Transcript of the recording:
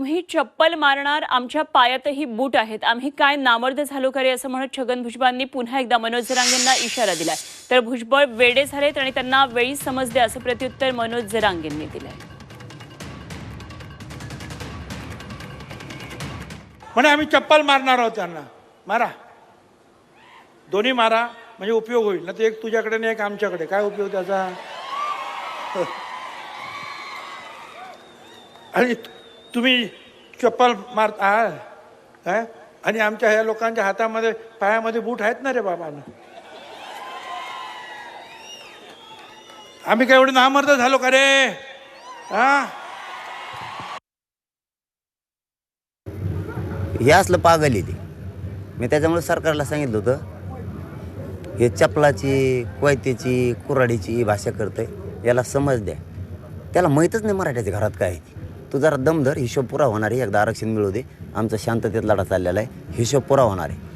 तुम्ही चप्पल मारणार आमच्या पायातही बूट आहेत. आम्ही काय नामर्द झालो खरे असं म्हणत छगन भुजबळांनी पुन्हा एकदा मनोज जरांगेंना इशारा दिलाय. तर भुजबळ वेडे झालेत आणि त्यांना वेळी समजले असं प्रत्युत्तर मनोज जरांगेंनी दिलंय. म्हणे आम्ही चप्पल मारणार आहोत त्यांना. मारा. दोन्ही मारा म्हणजे उपयोग होईल. ना ते एक तुझ्याकडे नाही एक आमच्याकडे. काय उपयोग त्याचा? आणि तुम्ही चप्पल मारत आहात काय आणि आमच्या ह्या लोकांच्या हातामध्ये पायामध्ये बूट आहेत ना रे बाबा आम्ही काय एवढे नामर्द झालो का रे? हा हे असलं पागल आहे ते. मी त्याच्यामुळे सरकारला सांगितलं होतं हे चपलाची कोयत्याची कुऱ्हाडीची भाषा करतंय याला समज द्या. त्याला माहीतच नाही मराठ्याच्या घरात काय आहे ती. तू जरा दम धर हिशोब पुरा होणार आहे. एकदा आरक्षण मिळू दे. आमचा शांततेत लढा चाललेला आहे. हिशोब पुरा होणार आहे.